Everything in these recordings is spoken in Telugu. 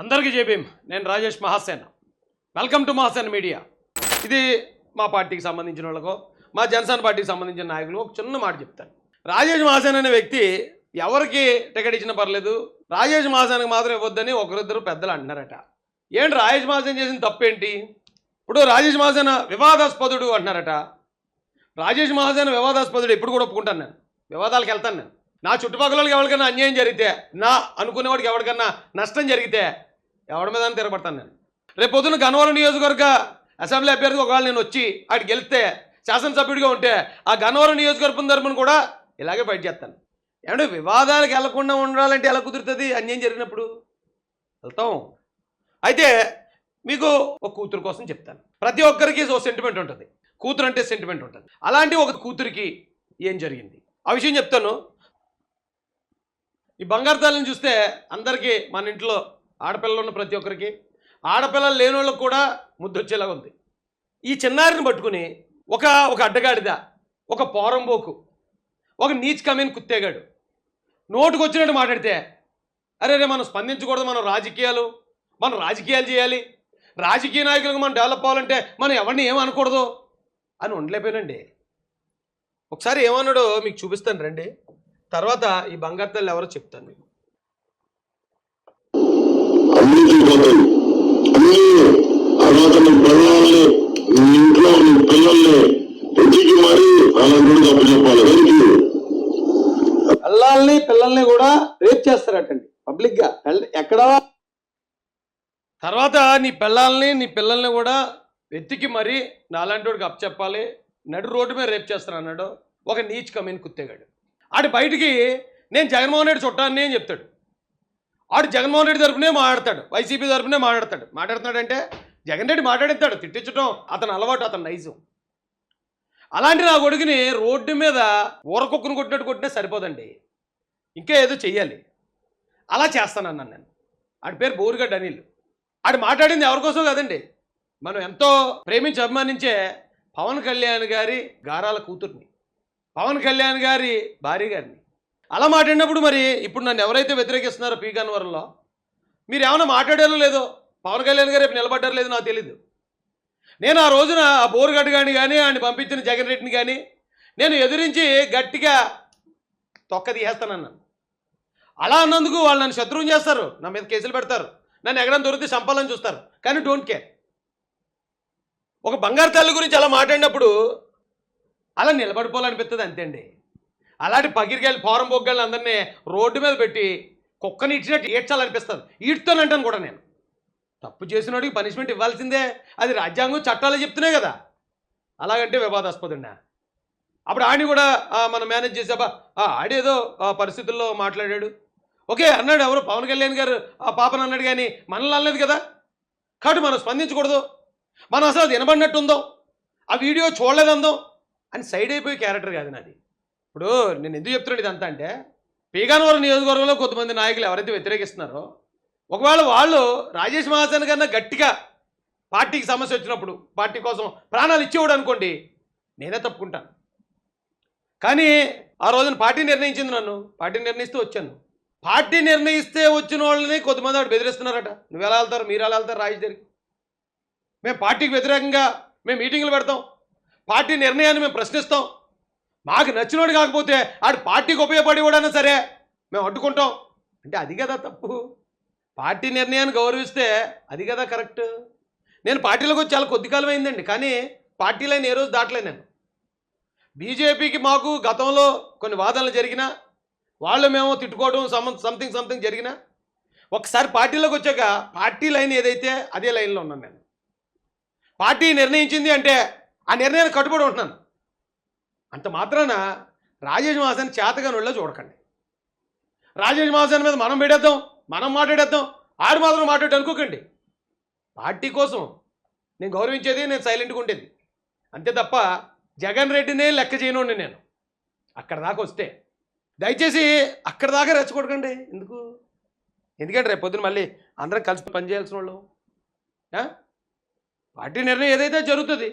అందరికీ చెప్పేం నేను Rajesh Mahasena. Welcome to Mahasena media. ఇది మా పార్టీకి సంబంధించిన వాళ్ళకో మా జనసేన పార్టీకి సంబంధించిన నాయకులు ఒక చిన్న మాట చెప్తాను. రాజేష్ మహాసేన్ అనే వ్యక్తి ఎవరికి టికెట్ ఇచ్చినా పర్లేదు రాజేష్ మహాసేన్కి మాత్రం ఇవ్వద్దని ఒకరిద్దరు పెద్దలు అంటున్నారట. ఏంటి రాజేష్ మహాసేన్ చేసిన తప్పేంటి? ఇప్పుడు రాజేష్ మహాసేన వివాదాస్పదుడు అంటున్నారట. రాజేష్ మహాసేన వివాదాస్పదుడు ఎప్పుడు కూడా ఒప్పుకుంటాను నేను. వివాదాలకు వెళ్తాను నేను. నా చుట్టుపక్కల వాళ్ళకి ఎవరికైనా అన్యాయం జరిగితే నా అనుకునేవాడికి ఎవరికన్నా నష్టం జరిగితే ఎవరి మీద తిరగబడతాను నేను. రేపు పొద్దున గన్నవరం నియోజకవర్గ అసెంబ్లీ అభ్యర్థి ఒకవేళ నేను వచ్చి ఆడికి వెళ్తే శాసనసభ్యుడిగా ఉంటే ఆ గన్నవరం నియోజకవర్గం తరపున కూడా ఇలాగే ఫైట్ చేస్తాను. ఏమంటే వివాదాలకు వెళ్ళకుండా ఉండాలంటే ఎలా కుదురుతుంది? అన్యాయం జరిగినప్పుడు వెళ్తాం. అయితే మీకు ఒక కూతురు కోసం చెప్తాను. ప్రతి ఒక్కరికి ఓ సెంటిమెంట్ ఉంటుంది. కూతురు అంటే సెంటిమెంట్ ఉంటుంది. అలాంటి ఒక కూతురికి ఏం జరిగింది? ఆ విషయం చెప్తాను. ఈ బంగారు తల్లిని చూస్తే అందరికీ మన ఇంట్లో ఆడపిల్లలు ఉన్న ప్రతి ఒక్కరికి ఆడపిల్లలు లేని వాళ్ళకు కూడా ముద్దొచ్చేలాగా ఉంది. ఈ చిన్నారిని పట్టుకుని ఒక ఒక అడ్డగాడిద ఒక పోరంబోకు ఒక నీచ్ కమీన్ కుత్తేగాడు. నోటుకు వచ్చినట్టు మాట్లాడితే అరే రే మనం స్పందించకూడదు మనం రాజకీయాలు మనం రాజకీయాలు చేయాలి. రాజకీయ నాయకులకు మనం డెవలప్ అవ్వాలంటే మనం ఎవరిని ఏమనకూడదు అని ఉండలేకపోయానండి. ఒకసారి ఏమన్నాడో మీకు చూపిస్తాను రండి. తర్వాత ఈ బంగారు తల్లి ఎవరో చెప్తాను మీకు. అన్ని చూపోతాయి అన్ని తర్వాత నీ పిల్లల్ని నీ ఇంట్లో నీ పిల్లల్ని వెతికి మరి అలాంటి తప్పు చెప్పాలి వెరీ పిల్లల్ని పిల్లల్ని కూడా రేప్ చేస్తారటండి పబ్లిక్గా. ఎక్కడ? తర్వాత నీ పిల్లల్ని నీ పిల్లల్ని కూడా వెతికి మరీ నాలాంటి వాడికి అప్పచెప్పాలి. నడు రోడ్డు మీద రేప్ చేస్తాను అన్నాడు. ఒక నీచ్ కమీన్ కుత్తేగాడు. ఆడు బయటికి నేను జగన్మోహన్ రెడ్డి చుట్టాన్ని అని చెప్తాడు. ఆడు జగన్మోహన్ రెడ్డి తరఫునే మాట్లాడతాడు వైసీపీ తరఫునే మాట్లాడతాడు. మాట్లాడుతున్నాడంటే జగన్ రెడ్డి మాట్లాడేస్తాడు తిట్టించడం అతను అలవాటు అతను నైజం. అలాంటి నా కొడుకుని రోడ్డు మీద ఊరకొక్కును కొట్టినట్టు కొట్టినా సరిపోదండి. ఇంకా ఏదో చెయ్యాలి. అలా చేస్తానన్నాను నేను. ఆడి పేరు బోరుగడ్డ అనిల్. ఆడు మాట్లాడింది ఎవరికోసం కదండి. మనం ఎంతో ప్రేమించి అభిమానించే పవన్ కళ్యాణ్ గారి గారాల కూతుర్ని. పవన్ కళ్యాణ్ గారి భార్య గారిని. అలా మాట్లాడినప్పుడు మరి ఇప్పుడు నన్ను ఎవరైతే వ్యతిరేకిస్తున్నారో పీ. గన్వరంలో మీరు ఏమైనా మాట్లాడారో లేదో? పవన్ కళ్యాణ్ గారు రేపు నిలబడ్డారో లేదో నాకు తెలీదు. నేను ఆ రోజున ఆ బోరుగడ్డ గాని కానీ ఆయన పంపించిన జగన్ రెడ్డిని కానీ నేను ఎదిరించి గట్టిగా తొక్క తీసేస్తానన్నాను. అలా అన్నందుకు వాళ్ళు నన్ను శత్రువు చేస్తారు. నా మీద కేసులు పెడతారు. నన్ను ఎగడం దొరికితే చంపాలని చూస్తారు. కానీ డోంట్ కేర్. ఒక బంగారు తల్లి గురించి అలా మాట్లాడినప్పుడు అలా నిలబడిపోవాలనిపిస్తుంది అంతే అండి. అలాంటి పగిరిగాయలు ఫారం బొగ్గాళ్ళు అందరినీ రోడ్డు మీద పెట్టి కుక్కని ఇచ్చినట్టు ఏడ్చాలనిపిస్తుంది. ఈడ్తానంటాను కూడా నేను. తప్పు చేసినోడికి పనిష్మెంట్ ఇవ్వాల్సిందే. అది రాజ్యాంగం చట్టాలు చెప్తున్నాయి కదా. అలాగంటే వివాదాస్పదండి. అప్పుడు ఆడి కూడా మనం మేనేజ్ చేసాబా ఆడేదో ఆ, పరిస్థితుల్లో మాట్లాడాడు. ఓకే అన్నాడు ఎవరు పవన్ కళ్యాణ్ గారు ఆ పాపను అన్నాడు కానీ మనల్ని అనలేదు కదా. కాబట్టి మనం స్పందించకూడదు. మనం అసలు అది వినబడినట్టు ఉందో ఆ వీడియో చూడలేదందో అని సైడ్ అయిపోయే క్యారెక్టర్ కాదు నాది. ఇప్పుడు నేను ఎందుకు చెప్తున్నాడు ఇదంతా అంటే పీగానవరం నియోజకవర్గంలో కొంతమంది నాయకులు ఎవరైతే వ్యతిరేకిస్తున్నారో ఒకవేళ వాళ్ళు రాజేష్ మహాసేన్ కన్నా గట్టిగా పార్టీకి సమస్య వచ్చినప్పుడు పార్టీ కోసం ప్రాణాలు ఇచ్చేవాడు అనుకోండి నేనే తప్పుకుంటాను కానీ ఆ రోజున పార్టీ నిర్ణయించింది నన్ను పార్టీ నిర్ణయిస్తే వచ్చాను. పార్టీ నిర్ణయిస్తే వచ్చిన వాళ్ళని కొంతమంది వాడు బెదిరిస్తున్నారట. నువ్వు ఎలా వెళ్తారు మీరు ఎలా వెళ్తారు రాజు దగ్గరికి? మేము పార్టీకి వ్యతిరేకంగా మేము మీటింగ్లు పెడతాం. పార్టీ నిర్ణయాన్ని మేము ప్రశ్నిస్తాం. మాకు నచ్చినోడు కాకపోతే ఆడు పార్టీకి ఉపయోగపడేవాడైనా సరే మేము అడ్డుకుంటాం. అంటే అది కదా తప్పు. పార్టీ నిర్ణయాన్ని గౌరవిస్తే అది కదా కరెక్ట్. నేను పార్టీలోకి వచ్చి చాలా కొద్ది కాలం అయిందండి కానీ పార్టీలైన ఏ రోజు దాటలే నేను. బీజేపీకి మాకు గతంలో కొన్ని వాదనలు జరిగినా వాళ్ళు మేము తిట్టుకోవడం సమ సంథింగ్ సంథింగ్ జరిగినా ఒకసారి పార్టీలోకి వచ్చాక పార్టీ లైన్ ఏదైతే అదే లైన్లో ఉన్నాను నేను. పార్టీ నిర్ణయించింది అంటే ఆ నిర్ణయాన్ని కట్టుబడి ఉంటున్నాను. అంత మాత్రాన రాజేష్ మాసాన్ని చేతగా నొళ్ళ చూడకండి. రాజేష్ మహాసేన్ మీద మనం పెడేద్దాం మనం మాట్లాడేద్దాం ఆడు మాత్రం మాట్లాడి అనుకోకండి. పార్టీ కోసం నేను గౌరవించేది నేను సైలెంట్గా ఉండేది. అంతే తప్ప జగన్ రెడ్డినే లెక్క చేయనుండి నేను. అక్కడ దాకా వస్తే. దయచేసి అక్కడ దాకా రెచ్చగొడకండి. ఎందుకు? ఎందుకంటే రేపు పొద్దున మళ్ళీ అందరం కలిసి పనిచేయాల్సిన వాళ్ళు. పార్టీ నిర్ణయం ఏదైతే జరుగుతుంది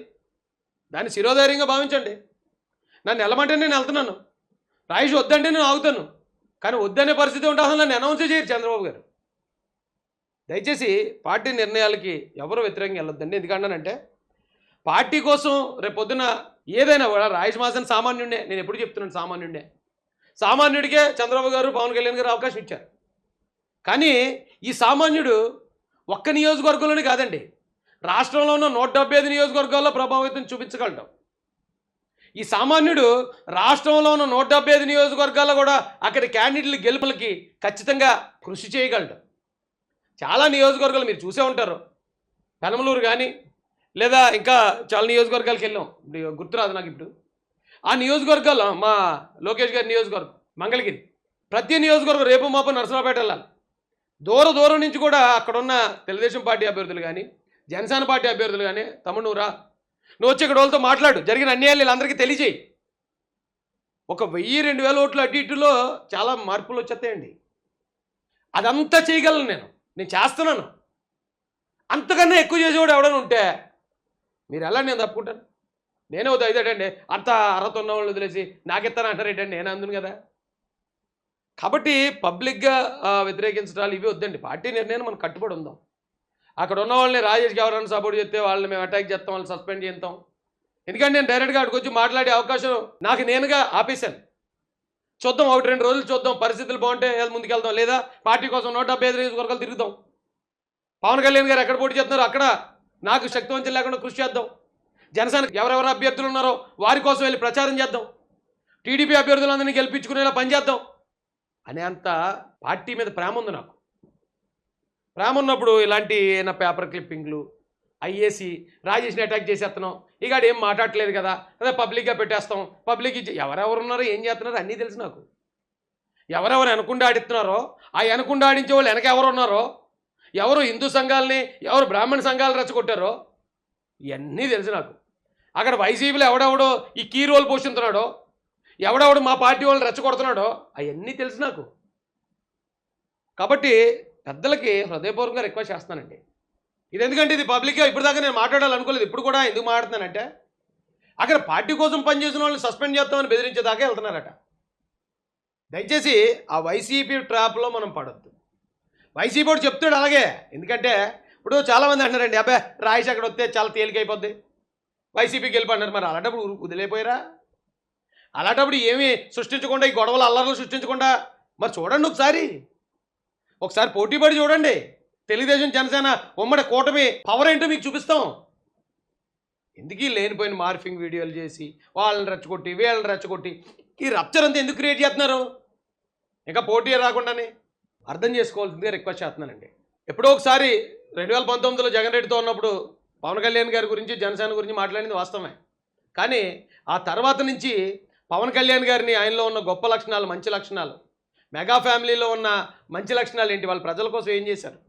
దాన్ని శిరోధైర్యంగా భావించండి. నన్ను వెళ్ళమంటే నేను వెళ్తున్నాను. రాయిష్ వద్దంటే నేను ఆగుతాను. కానీ వద్దనే పరిస్థితి ఉంటే అసలు నన్ను అనౌన్స్ చేయరు చంద్రబాబు గారు. దయచేసి పార్టీ నిర్ణయాలకి ఎవరు వ్యతిరేకంగా వెళ్ళొద్దండి. ఎందుకంటానంటే పార్టీ కోసం రేపు పొద్దున ఏదైనా కూడా రాయేష్ మాసన్ సామాన్యుడే నేను ఎప్పుడు చెప్తున్నాను సామాన్యుడే సామాన్యుడికే చంద్రబాబు గారు పవన్ కళ్యాణ్ గారు అవకాశం ఇచ్చారు. కానీ ఈ సామాన్యుడు ఒక్క నియోజకవర్గంలోనే కాదండి. రాష్ట్రంలో ఉన్న నూట డెబ్బై ఐదు నియోజకవర్గాల్లో ప్రభావితం చూపించగలటం ఈ సామాన్యుడు రాష్ట్రంలో ఉన్న నూట డెబ్బై ఐదు నియోజకవర్గాల్లో కూడా అక్కడి క్యాండిడేట్లు గెలుపులకి ఖచ్చితంగా కృషి చేయగలడు. చాలా నియోజకవర్గాలు మీరు చూసే ఉంటారు. పెనమలూరు కానీ లేదా ఇంకా చాలా నియోజకవర్గాలకు వెళ్ళాం. ఇప్పుడు గుర్తురాదు నాకు ఇప్పుడు. ఆ నియోజకవర్గాల్లో మా లోకేష్ గారి నియోజకవర్గం మంగళగిరి. ప్రతి నియోజకవర్గం రేపు మాపు నరసరావుపేట వెళ్ళాలి. దూర దూరం నుంచి కూడా అక్కడ ఉన్న తెలుగుదేశం పార్టీ అభ్యర్థులు కానీ జనసేన పార్టీ అభ్యర్థులు కానీ తమ్ముడు రా. నువ్వు వచ్చి ఇక్కడ వాళ్ళతో మాట్లాడు. జరిగిన అన్యాయాలు వీళ్ళందరికీ తెలియజేయి. ఒక వెయ్యి రెండు వేల ఓట్లు అటు ఇటులో చాలా మార్పులు వచ్చేస్తాయండి. అదంతా చేయగలను నేను. నేను చేస్తున్నాను. అంతకన్నా ఎక్కువ చేసేవాడు ఎవడైనా ఉంటే మీరు ఎలా నేను తప్పుకుంటాను? నేనే వద్దు ఇదేటండి అంత అర్హత ఉన్న వాళ్ళు వదిలేసి నాకెత్తాను అంటారేటండి నేను అందును కదా. కాబట్టి పబ్లిక్గా వ్యతిరేకించడాలు ఇవి వద్దండి. పార్టీ నిర్ణయం మనం కట్టుబడి ఉందాం. అక్కడ ఉన్న వాళ్ళని రాజేష్కి ఎవరైనా సపోర్ట్ చేస్తే వాళ్ళని మేము అటాక్ చేస్తాం వాళ్ళని సస్పెండ్ చేస్తాం. ఎందుకంటే నేను డైరెక్ట్గా అక్కడికి వచ్చి మాట్లాడే అవకాశం నాకు నేనుగా ఆపేశాను. చూద్దాం ఒకటి రెండు రోజులు చూద్దాం పరిస్థితులు బాగుంటే ఏదో ముందుకెళ్దాం. లేదా పార్టీ కోసం నూట డెబ్బై ఐదు నియోజకవర్గాలు తిరుగుతాం. పవన్ కళ్యాణ్ గారు ఎక్కడ పోటీ చేస్తున్నారో అక్కడ నాకు శక్తివంతం లేకుండా కృషి చేద్దాం. జనసేన ఎవరెవరు అభ్యర్థులు ఉన్నారో వారి కోసం వెళ్ళి ప్రచారం చేద్దాం. టీడీపీ అభ్యర్థులందరినీ గెలిపించుకునేలా పనిచేద్దాం. అనే అంత పార్టీ మీద ప్రేమ ఉంది నాకు. రామున్నప్పుడు ఇలాంటి ఏమైనా పేపర్ క్లిప్పింగ్లు? అయ్యేసి రాజేష్ని అటాక్ చేసేస్తున్నాం ఇక ఏం మాట్లాడట్లేదు కదా. అదే పబ్లిక్గా పెట్టేస్తాం. పబ్లిక్ ఇచ్చి ఎవరెవరు ఉన్నారో ఏం చేస్తున్నారో అన్నీ తెలుసు నాకు. ఎవరెవరు వెనకుండా ఆడిస్తున్నారో ఆ వెనకుండా ఆడించే వాళ్ళు వెనక ఎవరు ఉన్నారో ఎవరు హిందూ సంఘాలని ఎవరు బ్రాహ్మణ సంఘాలు రెచ్చగొట్టారో ఇవన్నీ తెలుసు నాకు. అక్కడ వైసీపీలో ఎవడెవడో ఈ కీ రోల్ పోషిస్తున్నాడో ఎవడెవడు మా పార్టీ వాళ్ళు రెచ్చగొడుతున్నాడో అవన్నీ తెలుసు నాకు. కాబట్టి పెద్దలకి హృదయపూర్వకంగా రిక్వెస్ట్ చేస్తానండి ఇది ఎందుకంటే ఇది పబ్లిక్గా ఇప్పుడు దాకా నేను మాట్లాడాలనుకోలేదు. ఇప్పుడు కూడా ఎందుకు మాట్లాడుతున్నానంటే అక్కడ పార్టీ కోసం పనిచేసిన వాళ్ళని సస్పెండ్ చేస్తామని బెదిరించేదాకా వెళ్తున్నారట. దయచేసి ఆ వైసీపీ ట్రాప్లో మనం పడొద్దు. వైసీపీ వాడు చెప్తాడు అలాగే. ఎందుకంటే ఇప్పుడు చాలామంది అంటున్నారండి అబ్బాయి రాయిష్ అక్కడ వస్తే చాలా తేలికైపోద్ది వైసీపీకి వెళ్ళిపోయినారు మరి. అలాంటప్పుడు వదిలేపోయారా? అలాంటప్పుడు ఏమీ సృష్టించకుండా ఈ గొడవలు అల్లర్లు సృష్టించకుండా మరి చూడండి ఒకసారి. ఒకసారి పోటీ పడి చూడండి. తెలుగుదేశం జనసేన ఉమ్మడి కూటమి పవర్ ఏంటో మీకు చూపిస్తాం. ఎందుకీ లేనిపోయిన మార్ఫింగ్ వీడియోలు చేసి వాళ్ళని రెచ్చగొట్టి వీళ్ళని రెచ్చగొట్టి ఈ రప్చర్ అంతా ఎందుకు క్రియేట్ చేస్తున్నారు? ఇంకా పోటీ రాకుండానే అర్థం చేసుకోవాల్సిందిగా రిక్వెస్ట్ చేస్తున్నానండి. ఎప్పుడో ఒకసారి రెండు వేల పంతొమ్మిదిలో జగన్ రెడ్డితో ఉన్నప్పుడు పవన్ కళ్యాణ్ గారి గురించి జనసేన గురించి మాట్లాడింది వాస్తవమే. కానీ ఆ తర్వాత నుంచి పవన్ కళ్యాణ్ గారిని ఆయనలో ఉన్న గొప్ప లక్షణాలు మంచి లక్షణాలు మెగా ఫ్యామిలీలో ఉన్న మంచి లక్షణాలు ఏంటి? వాళ్ళు ప్రజల కోసం ఏం చేశారు?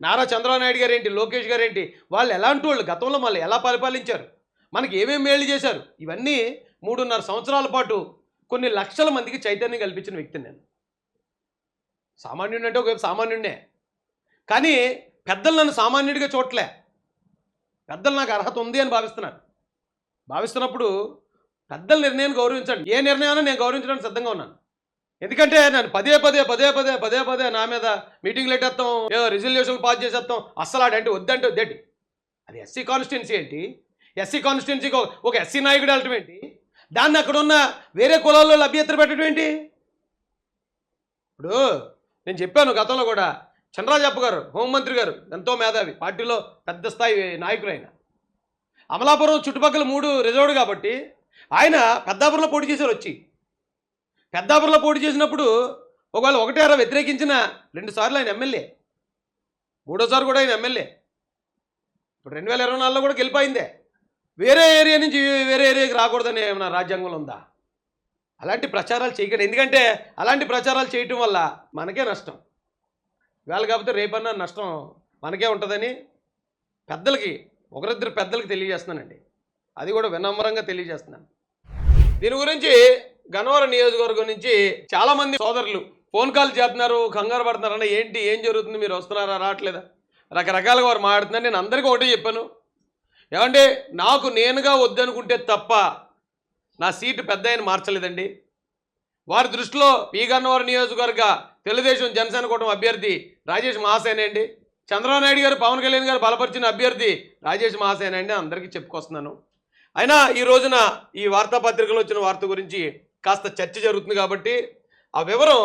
నారా చంద్రబాబు నాయుడు గారు ఏంటి? లోకేష్ గారు ఏంటి? వాళ్ళు ఎలాంటి వాళ్ళు? గతంలో మళ్ళీ ఎలా పరిపాలించారు? మనకి ఏమేమి మేలు చేశారు? ఇవన్నీ మూడున్నర సంవత్సరాల పాటు కొన్ని లక్షల మందికి చైతన్యం కల్పించిన వ్యక్తిని నేను. సామాన్యుడు అంటే ఒకవైపు సామాన్యుడినే. కానీ పెద్దలు నన్ను సామాన్యుడిగా చూడలే పెద్దలు నాకు అర్హత ఉంది అని భావిస్తున్నారు. భావిస్తున్నప్పుడు పెద్దల నిర్ణయాన్ని గౌరవించండి. ఏ నిర్ణయాన్ని నేను గౌరవించడానికి సిద్ధంగా ఉన్నాను. ఎందుకంటే నేను పదే పదే పదే పదే పదే పదే నా మీద మీటింగ్ లెట్టేస్తాం ఏదో రిజల్యూషన్ పాస్ చేసేస్తాం. అస్సలు అడంటే వద్దంటే వద్దండి. అది ఎస్సీ కాన్స్టిట్యున్సీ ఏంటి? ఎస్సీ కాన్స్టిట్యున్సీకి ఒక ఎస్సీ నాయకుడు వెళ్ళటం ఏంటి? దాన్ని అక్కడ ఉన్న వేరే కులాల్లో అభ్యర్థులు పెట్టడం ఏంటి? ఇప్పుడు నేను చెప్పాను గతంలో కూడా చంద్రరాజప్ప గారు హోంమంత్రి గారు ఎంతో మేధావి పార్టీలో పెద్ద స్థాయి నాయకులు ఆయన. అమలాపురం చుట్టుపక్కల మూడు రిజర్వ్డ్ కాబట్టి ఆయన పెద్దాపురంలో పోటీ చేశారు వచ్చి. పెద్దాపురంలో పోటీ చేసినప్పుడు ఒకవేళ ఒకటే అర వ్యతిరేకించిన రెండు సార్లు ఆయన ఎమ్మెల్యే. మూడోసారి కూడా ఆయన ఎమ్మెల్యే. ఇప్పుడు రెండు వేల ఇరవై నాలుగులో కూడా గెలిపోయిందే. వేరే ఏరియా నుంచి వేరే ఏరియాకి రాకూడదని ఏమైనా రాజ్యాంగంలో ఉందా? అలాంటి ప్రచారాలు చేయకండి. ఎందుకంటే అలాంటి ప్రచారాలు చేయటం వల్ల మనకే నష్టం. వేళ కాకపోతే రేపన్నా నష్టం మనకే ఉంటుందని పెద్దలకి ఒకరిద్దరు పెద్దలకి తెలియజేస్తున్నానండి. అది కూడా వినమ్రంగా తెలియజేస్తున్నాను. దీని గురించి గన్నవరం నియోజకవర్గం నుంచి చాలామంది సోదరులు ఫోన్ కాల్ చేస్తున్నారు కంగారు పడుతున్నారన్న ఏంటి ఏం జరుగుతుంది మీరు వస్తున్నారా రావట్లేదా? రకరకాలుగా వారు మాట్లాడుతున్నారు. నేను అందరికీ ఒకటే చెప్పాను. ఏమంటే నాకు నేనుగా వద్దనుకుంటే తప్ప నా సీటు పెద్ద ఆయన మార్చలేదండి. వారి దృష్టిలో పీ. గన్నవరం నియోజకవర్గ తెలుగుదేశం జనసేన కూటమి అభ్యర్థి రాజేష్ మహాసేన అండి. చంద్రబాబు నాయుడు గారు పవన్ కళ్యాణ్ గారు బలపరిచిన అభ్యర్థి రాజేష్ మహాసేన అండి. అందరికీ చెప్పుకొస్తున్నాను. అయినా ఈ రోజున ఈ వార్తాపత్రికలో వచ్చిన వార్త గురించి కాస్త చర్చ జరుగుతుంది కాబట్టి ఆ వివరం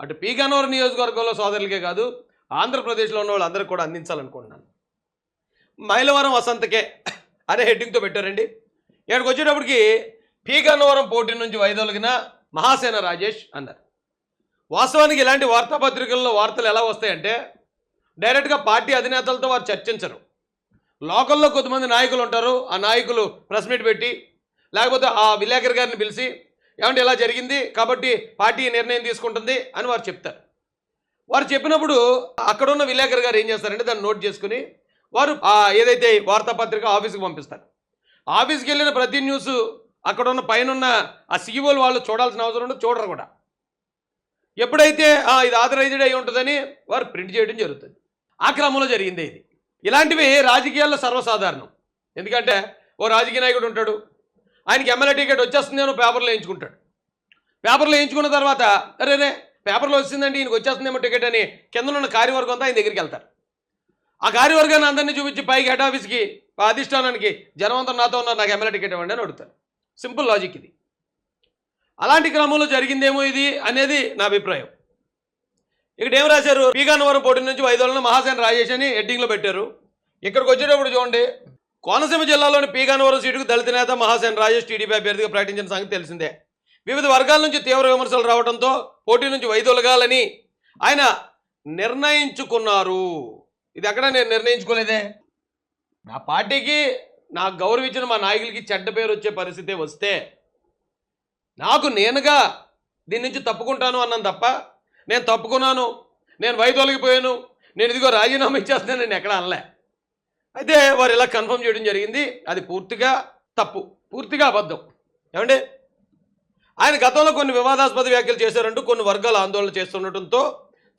అటు పీగానూరు నియోజకవర్గంలో సోదరులకే కాదు ఆంధ్రప్రదేశ్లో ఉన్న వాళ్ళందరికీ కూడా అందించాలనుకుంటున్నాను. మైలవరం వసంతకే అనే హెడ్డింగ్తో పెట్టారండి. ఇక్కడికి వచ్చేటప్పటికి పీగానవరం పోటీ నుంచి వైదొలిగిన మహాసేన రాజేష్ అన్నారు. వాస్తవానికి ఇలాంటి వార్తాపత్రికల్లో వార్తలు ఎలా వస్తాయంటే డైరెక్ట్గా పార్టీ అధినేతలతో వారు చర్చించరు. లోకల్లో కొంతమంది నాయకులు ఉంటారు ఆ నాయకులు ప్రెస్ మీట్ పెట్టి లేకపోతే ఆ విలేకరి గారిని పిలిచి ఏమంటే ఇలా జరిగింది కాబట్టి పార్టీ నిర్ణయం తీసుకుంటుంది అని వారు చెప్తారు. వారు చెప్పినప్పుడు అక్కడ ఉన్న గారు ఏం చేస్తారంటే దాన్ని నోట్ చేసుకుని వారు ఏదైతే వార్తాపత్రిక ఆఫీస్కి పంపిస్తారు. ఆఫీస్కి వెళ్ళిన ప్రతి న్యూస్ అక్కడ ఉన్న పైన ఉన్న ఆ సీఓలు వాళ్ళు చూడాల్సిన అవసరం ఉండదు చూడరు కూడా. ఎప్పుడైతే ఇది ఆథరైజ్డ్ అయి ఉంటుందని వారు ప్రింట్ చేయడం జరుగుతుంది. ఆ క్రమంలో జరిగింది ఇది. ఇలాంటివి రాజకీయాల్లో సర్వసాధారణం. ఎందుకంటే ఓ రాజకీయ నాయకుడు ఉంటాడు ఆయనకి ఎమ్మెల్యే టికెట్ వచ్చేస్తుంది అని పేపర్లో వేయించుకుంటాడు. పేపర్లో వేయించుకున్న తర్వాత అరేరే పేపర్లో వచ్చిందండి ఈయనకి వచ్చేస్తుందేమో టికెట్ అని కింద ఉన్న కార్యవర్గం అంతా ఆయన దగ్గరికి వెళ్తారు. ఆ కార్యవర్గాన్ని అందరినీ చూపించి పైకి హెడ్ ఆఫీస్కి అధిష్టానానికి జనవంతం నాతో ఉన్నారు నాకు ఎమ్మెల్యే టికెట్ ఇవ్వండి అని అడుగుతారు. సింపుల్ లాజిక్ ఇది. అలాంటి క్రమంలో జరిగిందేమో ఇది అనేది నా అభిప్రాయం. ఇక్కడ ఏం రాశారు? పీగానవరం పోటీ నుంచి వైదొలను మహాసేన రాజేష్ అని హెడ్డింగ్లో పెట్టారు. ఇక్కడికి వచ్చేటప్పుడు చూడండి కోనసీమ జిల్లాలోని పీగానవరం సీటుకు దళిత నేత మహాసేన రాజేష్ టీడీపీ అభ్యర్థిగా ప్రకటించిన సంగతి తెలిసిందే. వివిధ వర్గాల నుంచి తీవ్ర విమర్శలు రావడంతో పోటీ నుంచి వైదొలగాలని ఆయన నిర్ణయించుకున్నారు. ఇది ఎక్కడ నేను నిర్ణయించుకోలేదే? నా పార్టీకి నాకు గౌరవించిన మా నాయకులకి చెడ్డ పేరు వచ్చే పరిస్థితి వస్తే నాకు నేనుగా దీని నుంచి తప్పుకుంటాను అన్నాను తప్ప నేను తప్పుకున్నాను నేను వైదొలగిపోయాను నేను ఇదిగో రాజీనామా ఇచ్చేస్తున్నాను నేను ఎక్కడ అనలే. అయితే వారు ఇలా కన్ఫర్మ్ చేయడం జరిగింది. అది పూర్తిగా తప్పు. పూర్తిగా అబద్ధం. ఏమండి? ఆయన గతంలో కొన్ని వివాదాస్పద వ్యాఖ్యలు చేశారంటూ కొన్ని వర్గాలు ఆందోళన చేస్తుండటంతో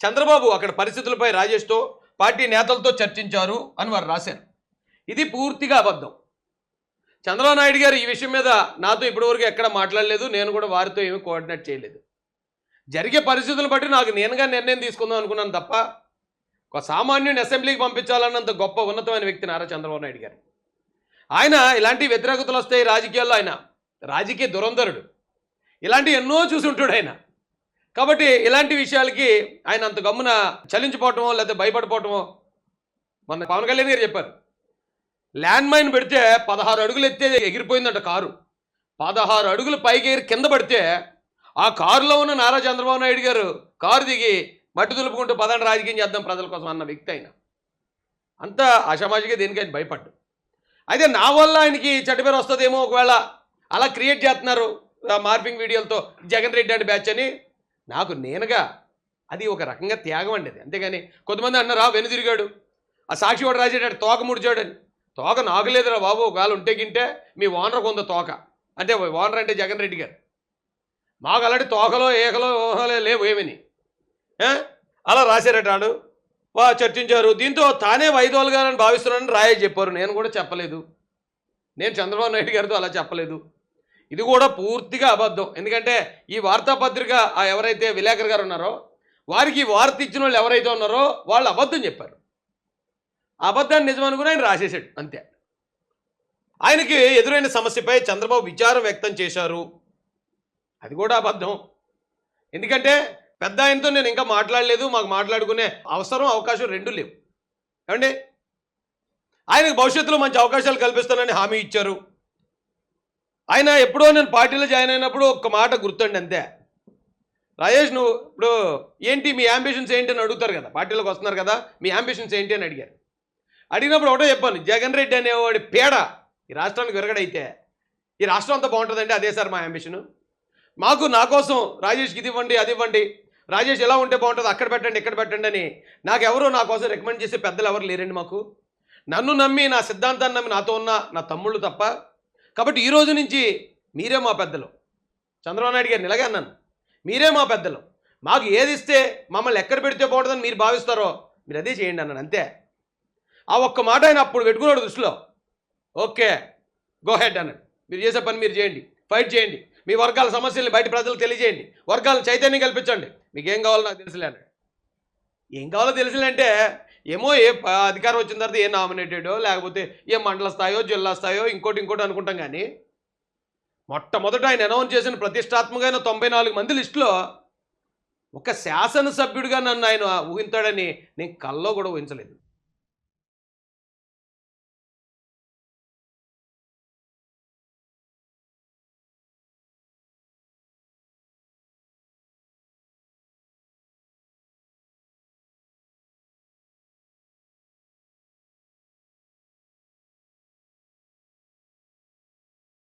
చంద్రబాబు అక్కడ పరిస్థితులపై రాజేష్తో పార్టీ నేతలతో చర్చించారు అని వారు రాశారు. ఇది పూర్తిగా అబద్ధం. చంద్రబాబు నాయుడు గారు ఈ విషయం మీద నాతో ఇప్పటివరకు ఎక్కడ మాట్లాడలేదు. నేను కూడా వారితో ఏమీ కోఆర్డినేట్ చేయలేదు. జరిగే పరిస్థితులను బట్టి నాకు నేనుగా నిర్ణయం తీసుకుందాం అనుకున్నాను తప్ప ఒక సామాన్యుని అసెంబ్లీకి పంపించాలన్నంత గొప్ప ఉన్నతమైన వ్యక్తి నారా చంద్రబాబు నాయుడు గారు. ఆయన ఇలాంటి వ్యతిరేకతలు వస్తాయి రాజకీయాల్లో ఆయన రాజకీయ దురంధరుడు. ఇలాంటి ఎన్నో చూసి ఉంటాడు ఆయన. కాబట్టి ఇలాంటి విషయాలకి ఆయన అంత గమ్మున చలించిపోవటమో లేకపోతే భయపడిపోవటమో మొన్న పవన్ కళ్యాణ్ గారు చెప్పారు. ల్యాండ్ మైన్ పెడితే పదహారు అడుగులు ఎత్తే ఎగిరిపోయిందంట కారు. పదహారు అడుగులు పైకి ఎగిరి కింద పడితే ఆ కారులో ఉన్న నారా చంద్రబాబు నాయుడు గారు కారు దిగి మట్టి దులుపుకుంటూ పదండి రాజకీయం చేద్దాం ప్రజల కోసం అన్న వ్యక్తి ఆయన. అంత అషమాజిగా దేనికైనా భయపడ్డు. అయితే నా వల్ల ఆయనకి చెడ్డ పేరు వస్తుందేమో ఒకవేళ అలా క్రియేట్ చేస్తున్నారు మార్పింగ్ వీడియోలతో జగన్ రెడ్డి అంటే బ్యాచ్ అని నాకు నేనుగా అది ఒక రకంగా త్యాగం అండి అది. అంతేగాని కొంతమంది అన్నారా వెనుదిరిగాడు ఆ సాక్షి వాడు రాజేటాడు తోక ముడిచాడని. అని తోక నాకు లేదురా బాబు ఒకవేళ ఉంటే గింటే మీ ఓనర్ కొంత తోక. అంటే ఓనర్ అంటే జగన్ రెడ్డి గారు. మాకు అలాంటి తోకలో ఏకలో ఊహలే లేవు ఏమని అలా రాశారట ఆడు వా చర్చించారు. దీంతో తానే వైదోలుగానని భావిస్తున్నానని రాయే చెప్పారు. నేను కూడా చెప్పలేదు. నేను చంద్రబాబు నాయుడు గారితో అలా చెప్పలేదు. ఇది కూడా పూర్తిగా అబద్ధం. ఎందుకంటే ఈ వార్తాపత్రిక ఎవరైతే విలేకరు గారు ఉన్నారో వారికి ఈ వార్త ఇచ్చిన వాళ్ళు ఎవరైతే ఉన్నారో వాళ్ళు అబద్ధం చెప్పారు. అబద్ధాన్ని నిజం కూడా ఆయన రాసేసాడు అంతే. ఆయనకి ఎదురైన సమస్యపై చంద్రబాబు విచారం వ్యక్తం చేశారు. అది కూడా అబద్ధం. ఎందుకంటే పెద్ద ఆయనతో నేను ఇంకా మాట్లాడలేదు మాకు మాట్లాడుకునే అవసరం అవకాశం రెండు లేవు. ఏమండి? ఆయనకు భవిష్యత్తులో మంచి అవకాశాలు కల్పిస్తానని హామీ ఇచ్చారు. ఆయన ఎప్పుడో నేను పార్టీలో జాయిన్ అయినప్పుడు ఒక్క మాట గుర్తుండి అంతే. రాజేష్ నువ్వు ఇప్పుడు ఏంటి మీ అంబిషన్స్ ఏంటి అని అడుగుతారు కదా పార్టీలోకి వస్తున్నారు కదా మీ అంబిషన్స్ ఏంటి అని అడిగారు. అడిగినప్పుడు ఒకటో చెప్పాను జగన్ రెడ్డి అనేవాడి పేడ ఈ రాష్ట్రానికి విరగడైతే ఈ రాష్ట్రం అంతా బాగుంటుందండి అదే సార్ మా అంబిషను మాకు నా కోసం రాజేష్కి ఇది ఇవ్వండి అది ఇవ్వండి రాజేష్ ఎలా ఉంటే బాగుంటుంది? అక్కడ పెట్టండి ఇక్కడ పెట్టండి అని. నాకు నా కోసం రికమెండ్ చేసే పెద్దలు ఎవరు లేరండి మాకు. నన్ను నమ్మి నా సిద్ధాంతాన్ని నమ్మి నాతో ఉన్న నా తమ్ముళ్ళు తప్ప కాబట్టి ఈ రోజు నుంచి మీరే మా పెద్దలు. చంద్రబాబు నాయుడు గారిని ఇలాగే అన్నాను. మీరే మా పెద్దలు. మాకు ఏది ఇస్తే మమ్మల్ని ఎక్కడ పెడితే బాగుంటుందని మీరు భావిస్తారో మీరు అదే చేయండి అన్నాను అంతే. ఆ ఒక్క మాట ఆయన అప్పుడు పెట్టుకున్నాడు దృష్టిలో. ఓకే గో హెడ్ అన్నాడు. మీరు చేసే పని మీరు చేయండి ఫైట్ చేయండి. మీ వర్గాల సమస్యల్ని బయట ప్రజలకు తెలియజేయండి. వర్గాలను చైతన్యం కల్పించండి. మీకు ఏం కావాలో నాకు తెలుసులే అన్నాడు ఏం కావాలో తెలుసులే అంటే ఏమో ఏ అధికారం వచ్చిన తర్వాత ఏ నామినేటెడో లేకపోతే ఏ మండల స్థాయో జిల్లా స్థాయో ఇంకోటి ఇంకోటి అనుకుంటాం కానీ మొట్టమొదట ఆయన అనౌన్స్ చేసిన ప్రతిష్టాత్మకమైన తొంభై నాలుగు మంది లిస్టులో ఒక శాసనసభ్యుడిగా నన్ను ఆయన ఊహించాడని నేను కల్లో కూడా ఊహించలేదు.